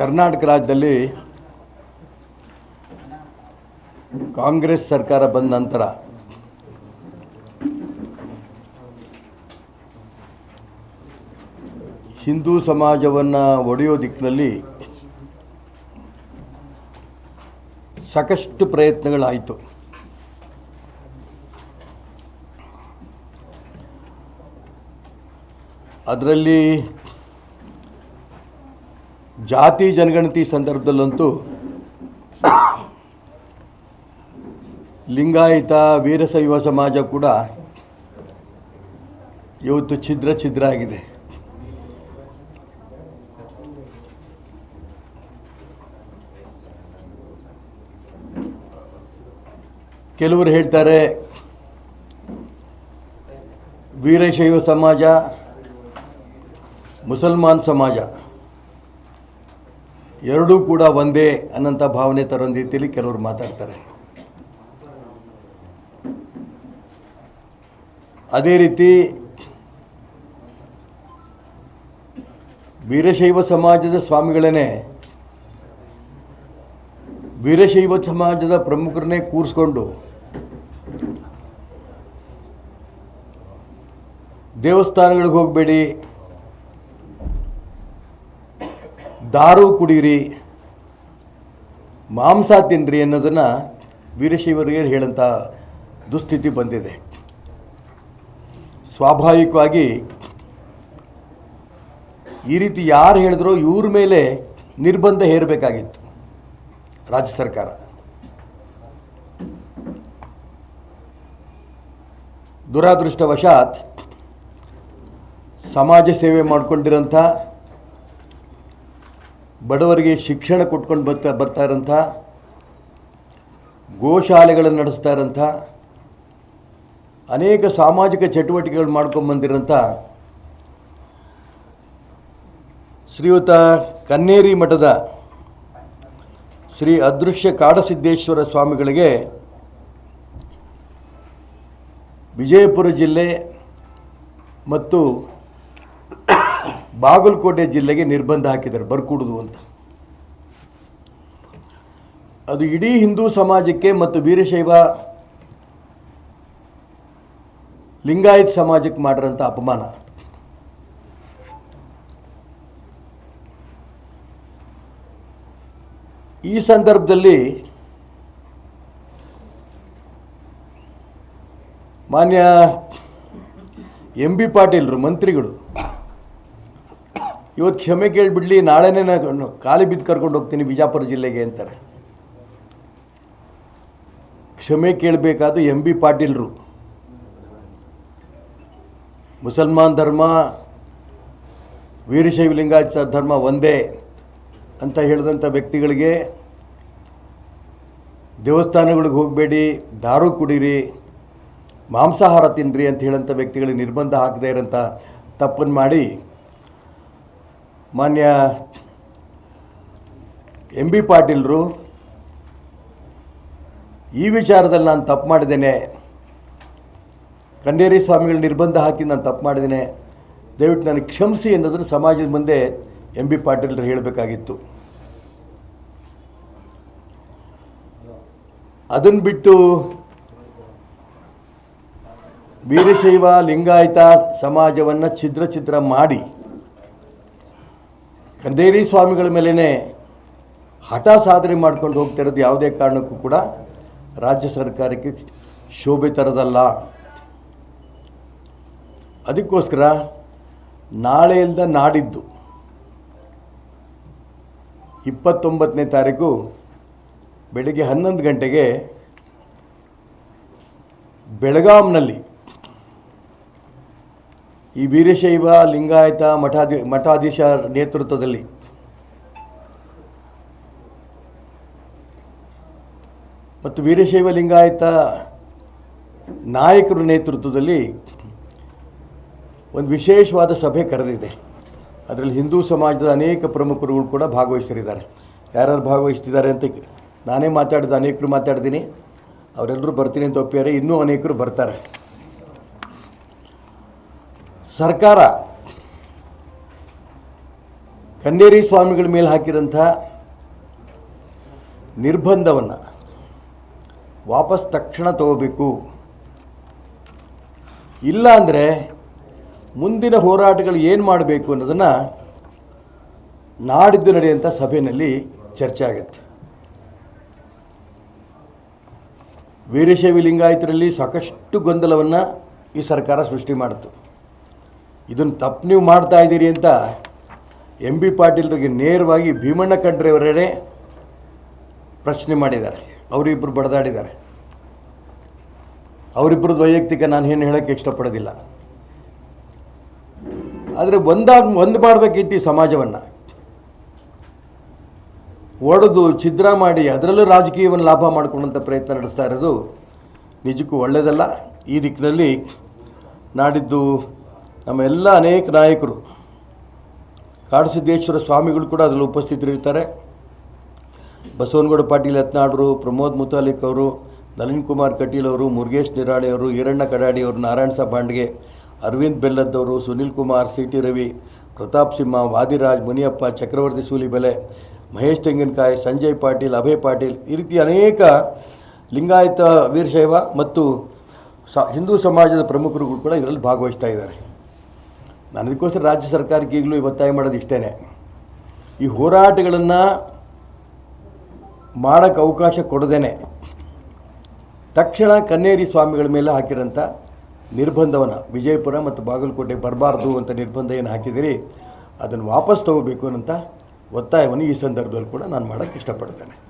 ಕರ್ನಾಟಕ ರಾಜ್ಯದಲ್ಲಿ ಕಾಂಗ್ರೆಸ್ ಸರ್ಕಾರ ಬಂದ ನಂತರ ಹಿಂದೂ ಸಮಾಜವನ್ನು ಒಡೆಯೋ ದಿಕ್ಕಿನಲ್ಲಿ ಸಾಕಷ್ಟು ಪ್ರಯತ್ನಗಳಾಯಿತು. ಅದರಲ್ಲಿ ಜಾತಿ ಜನಗಣತಿ ಸಂದರ್ಭದಲ್ಲಂತೂ ಲಿಂಗಾಯತ ವೀರಶೈವ ಸಮಾಜ ಕೂಡ ಇವತ್ತು ಛಿದ್ರ ಛಿದ್ರ ಆಗಿದೆ. ಕೆಲವರು ಹೇಳ್ತಾರೆ ವೀರಶೈವ ಸಮಾಜ, ಮುಸಲ್ಮಾನ್ ಸಮಾಜ. ಎರಡೂ ಕೂಡ ಒಂದೇ ಅನ್ನಂಥ ಭಾವನೆ ತರೋ ರೀತಿಯಲ್ಲಿ ಕೆಲವರು ಮಾತಾಡ್ತಾರೆ. ಅದೇ ರೀತಿ ವೀರಶೈವ ಸಮಾಜದ ಸ್ವಾಮಿಗಳೇ ವೀರಶೈವ ಸಮಾಜದ ಪ್ರಮುಖರನ್ನೇ ಕೂರಿಸ್ಕೊಂಡು ದೇವಸ್ಥಾನಗಳಿಗೆ ಹೋಗಬೇಡಿ ದಾರು ಕುಡೀರಿ, ಮಾಂಸ ತಿನ್ನಿರಿ ಅನ್ನೋದನ್ನು ವೀರಶೈವರಿಗೆ ಹೇಳಂಥ ದುಸ್ಥಿತಿ ಬಂದಿದೆ. ಸ್ವಾಭಾವಿಕವಾಗಿ ಈ ರೀತಿ ಯಾರು ಹೇಳಿದ್ರು ಇವ್ರ ಮೇಲೆ ನಿರ್ಬಂಧ ಹೇರಬೇಕಾಗಿತ್ತು ರಾಜ್ಯ ಸರ್ಕಾರ. ದುರಾದೃಷ್ಟವಶಾತ್ ಸಮಾಜ ಸೇವೆ ಮಾಡಿಕೊಂಡಿರೋಂಥ ಬಡವರಿಗೆ ಶಿಕ್ಷಣ ಕೊಟ್ಕೊಂಡು ಬರ್ತಾ ಬರ್ತಾ ಇರೋಂಥ ಗೋಶಾಲೆಗಳನ್ನು ನಡೆಸ್ತಾ ಇರೋಂಥ ಅನೇಕ ಸಾಮಾಜಿಕ ಚಟುವಟಿಕೆಗಳು ಮಾಡ್ಕೊಂಬಂದಿರೋಂಥ ಶ್ರೀಯುತ ಕನ್ನೇರಿ ಮಠದ ಶ್ರೀ ಅದೃಶ್ಯ ಕಾಡಸಿದ್ದೇಶ್ವರ ಸ್ವಾಮಿಗಳಿಗೆ ವಿಜಯಪುರ ಜಿಲ್ಲೆ ಮತ್ತು ಬಾಗಲಕೋಟೆ ಜಿಲ್ಲೆಗೆ ನಿರ್ಬಂಧ ಹಾಕಿದ್ದಾರೆ, ಬರ್ಕೂಡುದು ಅಂತ. ಅದು ಇಡೀ ಹಿಂದೂ ಸಮಾಜಕ್ಕೆ ಮತ್ತು ವೀರಶೈವ ಲಿಂಗಾಯತ್ ಸಮಾಜಕ್ಕೆ ಮಾಡಿರೋಂಥ ಅಪಮಾನ. ಈ ಸಂದರ್ಭದಲ್ಲಿ ಮಾನ್ಯ ಎಂ ಬಿ ಪಾಟೀಲ್ರು, ಮಂತ್ರಿಗಳು ಇವತ್ತು ಕ್ಷಮೆ ಕೇಳಿಬಿಡ್ಲಿ, ನಾಳೆನೇ ನಾನು ಖಾಲಿ ಬಿದ್ದು ಕರ್ಕೊಂಡು ಹೋಗ್ತೀನಿ ಬಿಜಾಪುರ ಜಿಲ್ಲೆಗೆ ಅಂತಾರೆ. ಕ್ಷಮೆ ಕೇಳಬೇಕಾದ ಎಂ ಬಿ ಪಾಟೀಲ್ರು. ಮುಸಲ್ಮಾನ್ ಧರ್ಮ, ವೀರಶೈವ ಲಿಂಗಾಯತ ಧರ್ಮ ಒಂದೇ ಅಂತ ಹೇಳಿದಂಥ ವ್ಯಕ್ತಿಗಳಿಗೆ ದೇವಸ್ಥಾನಗಳಿಗೆ ಹೋಗಬೇಡಿ, ದಾರು ಕುಡೀರಿ, ಮಾಂಸಾಹಾರ ತಿನ್ನಿರಿ ಅಂತ ಹೇಳಂಥ ವ್ಯಕ್ತಿಗಳಿಗೆ ನಿರ್ಬಂಧ ಹಾಕದೇ ಇರೋಂಥ ತಪ್ಪನ್ನು ಮಾಡಿ ಮಾನ್ಯ ಎಂ ಬಿ ಪಾಟೀಲರು, ಈ ವಿಚಾರದಲ್ಲಿ ನಾನು ತಪ್ಪು ಮಾಡಿದ್ದೇನೆ. ಕಂಡೇರಿ ಸ್ವಾಮಿಗಳ ನಿರ್ಬಂಧ ಹಾಕಿ ನಾನು ತಪ್ಪು ಮಾಡಿದ್ದೇನೆ. ದಯವಿಟ್ಟು ನನಗೆ ಕ್ಷಮಿಸಿ ಅನ್ನೋದನ್ನು ಸಮಾಜದ ಮುಂದೆ ಎಂ ಬಿ ಪಾಟೀಲ್ರು ಹೇಳಬೇಕಾಗಿತ್ತು. ಅದನ್ನು ಬಿಟ್ಟು ವೀರಶೈವ ಲಿಂಗಾಯತ ಸಮಾಜವನ್ನು ಛಿದ್ರ ಛಿದ್ರ ಮಾಡಿ ಕಂದೇರಿ ಸ್ವಾಮಿಗಳ ಮೇಲೇ ಹಠ ಸಾಧನೆ ಮಾಡ್ಕೊಂಡು ಹೋಗ್ತಿರೋದು ಯಾವುದೇ ಕಾರಣಕ್ಕೂ ಕೂಡ ರಾಜ್ಯ ಸರ್ಕಾರಕ್ಕೆ ಶೋಭೆ ತರದಲ್ಲ. ಅದಕ್ಕೋಸ್ಕರ ನಾಳೆಯಿಂದ ನಾಡಿದ್ದು ಇಪ್ಪತ್ತೊಂಬತ್ತನೇ ತಾರೀಕು ಬೆಳಗ್ಗೆ ಹನ್ನೊಂದು ಗಂಟೆಗೆ ಬೆಳಗಾಂನಲ್ಲಿ ಈ ವೀರಶೈವ ಲಿಂಗಾಯತ ಮಠಾಧಿ, ಮಠಾಧೀಶ ನೇತೃತ್ವದಲ್ಲಿ ಮತ್ತು ವೀರಶೈವ ಲಿಂಗಾಯತ ನಾಯಕರ ನೇತೃತ್ವದಲ್ಲಿ ಒಂದು ವಿಶೇಷವಾದ ಸಭೆ ಕರೆದಿದೆ. ಅದರಲ್ಲಿ ಹಿಂದೂ ಸಮಾಜದ ಅನೇಕ ಪ್ರಮುಖರುಗಳು ಕೂಡ ಭಾಗವಹಿಸಿದ್ದಾರೆ ಯಾರ್ಯಾರು ಭಾಗವಹಿಸ್ತಿದ್ದಾರೆ ಅಂತ ನಾನೇ ಮಾತಾಡಿದ ಅನೇಕರು ಮಾತಾಡ್ತೀನಿ ಅವರೆಲ್ಲರೂ ಬರ್ತೀನಿ ಅಂತ ಒಪ್ಪಿದ್ದಾರೆ. ಇನ್ನೂ ಅನೇಕರು ಬರ್ತಾರೆ. ಸರ್ಕಾರ ಕಣ್ಣೇರಿ ಸ್ವಾಮಿಗಳ ಮೇಲೆ ಹಾಕಿರೋಂಥ ನಿರ್ಬಂಧವನ್ನು ವಾಪಸ್ ತಕ್ಷಣ ತಗೋಬೇಕು. ಇಲ್ಲ ಅಂದರೆ ಮುಂದಿನ ಹೋರಾಟಗಳು ಏನು ಮಾಡಬೇಕು ಅನ್ನೋದನ್ನು ನಾಡಿದ್ದು ನಡೆಯುವಂಥ ಸಭೆಯಲ್ಲಿ ಚರ್ಚೆ ಆಗುತ್ತೆ. ವೀರಶೈವ ಲಿಂಗಾಯತರಲ್ಲಿ ಸಾಕಷ್ಟು ಗೊಂದಲವನ್ನು ಈ ಸರ್ಕಾರ ಸೃಷ್ಟಿ ಮಾಡಿತು. ಇದನ್ನು ತಪ್ಪು ನೀವು ಮಾಡ್ತಾ ಇದ್ದೀರಿ ಅಂತ ಎಂ ಬಿ ಪಾಟೀಲ್ರಿಗೆ ನೇರವಾಗಿ ಭೀಮಣ್ಣ ಖಂಡ್ರೆಯವರೇ ಪ್ರಶ್ನೆ ಮಾಡಿದ್ದಾರೆ. ಅವರಿಬ್ಬರು ಬಡದಾಡಿದ್ದಾರೆ. ಅವರಿಬ್ಬರದ್ದು ವೈಯಕ್ತಿಕ ನಾನು ಏನು ಹೇಳೋಕ್ಕೆ ಇಷ್ಟಪಡೋದಿಲ್ಲ. ಆದರೆ ಒಂದಾದ ಒಂದು ಮಾಡಬೇಕಿತ್ತು ಈ ಸಮಾಜವನ್ನು. ಒಡೆದು ಛಿದ್ರ ಮಾಡಿ ಅದರಲ್ಲೂ ರಾಜಕೀಯವನ್ನು ಲಾಭ ಮಾಡಿಕೊಂಡಂಥ ಪ್ರಯತ್ನ ನಡೆಸ್ತಾ ಇರೋದು ನಿಜಕ್ಕೂ ಒಳ್ಳೆಯದಲ್ಲ ಈ ದಿಕ್ಕಿನಲ್ಲಿ ನಾಡಿದ್ದು ನಮ್ಮ ಎಲ್ಲ ಅನೇಕ ನಾಯಕರು, ಕಾಡುಸಿದ್ದೇಶ್ವರ ಸ್ವಾಮಿಗಳು ಕೂಡ ಅದರಲ್ಲಿ ಉಪಸ್ಥಿತರಿರ್ತಾರೆ. ಬಸವನಗೌಡ ಪಾಟೀಲ್ ಯತ್ನಾಡ್ರು ಪ್ರಮೋದ್ ಮುತಾಲಿಕ್ ಅವರು, ನಳಿನ್ ಕುಮಾರ್ ಕಟೀಲ್ ಅವರು, ಮುರುಗೇಶ್ ನಿರಾಣಿ ಅವರು, ಈರಣ್ಣ ಕಡಾಡಿ ಅವರು, ನಾರಾಯಣ ಸಾಬ್ ಪಾಂಡ್ಗೆ, ಅರವಿಂದ್ ಬೆಲ್ಲದ್ದವರು ಸುನಿಲ್ ಕುಮಾರ್ ಸಿ ಟಿ ರವಿ, ಪ್ರತಾಪ್ ಸಿಂಹ, ವಾದಿರಾಜ್, ಮುನಿಯಪ್ಪ, ಚಕ್ರವರ್ತಿ ಸೂಲಿಬೆಲೆ, ಮಹೇಶ್ ತೆಂಗಿನಕಾಯಿ, ಸಂಜಯ್ ಪಾಟೀಲ್, ಅಭಯ್ ಪಾಟೀಲ್ ಈ ರೀತಿ ಅನೇಕ ಲಿಂಗಾಯತ ವೀರಶೈವ ಮತ್ತು ಸ, ಹಿಂದೂ ಸಮಾಜದ ಪ್ರಮುಖರುಗಳು ಕೂಡ ಇದರಲ್ಲಿ ಭಾಗವಹಿಸ್ತಾ ಇದ್ದಾರೆ. ನಾನು ರಾಜ್ಯ ಸರ್ಕಾರಕ್ಕೆ ಈಗಲೂ ಒತ್ತಾಯ ಮಾಡೋದು ಇಷ್ಟೇ ಈ ಹೋರಾಟಗಳನ್ನು ಮಾಡೋಕ್ಕೆ ಅವಕಾಶ ಕೊಡದೇನೆ. ತಕ್ಷಣ ಕನ್ನೇರಿ ಸ್ವಾಮಿಗಳ ಮೇಲೆ ಹಾಕಿರೋಂಥ ನಿರ್ಬಂಧವನ್ನು, ವಿಜಯಪುರ ಮತ್ತು ಬಾಗಲಕೋಟೆ ಬರಬಾರ್ದು ಅಂತ ನಿರ್ಬಂಧ ಏನು ಹಾಕಿದಿರಿ, ಅದನ್ನು ವಾಪಸ್ ತಗೋಬೇಕು ಅನ್ನೋಂಥ ಒತ್ತಾಯವನ್ನು ಈ ಸಂದರ್ಭದಲ್ಲಿ ಕೂಡ ನಾನು ಮಾಡೋಕ್ಕೆ ಇಷ್ಟಪಡ್ತೇನೆ.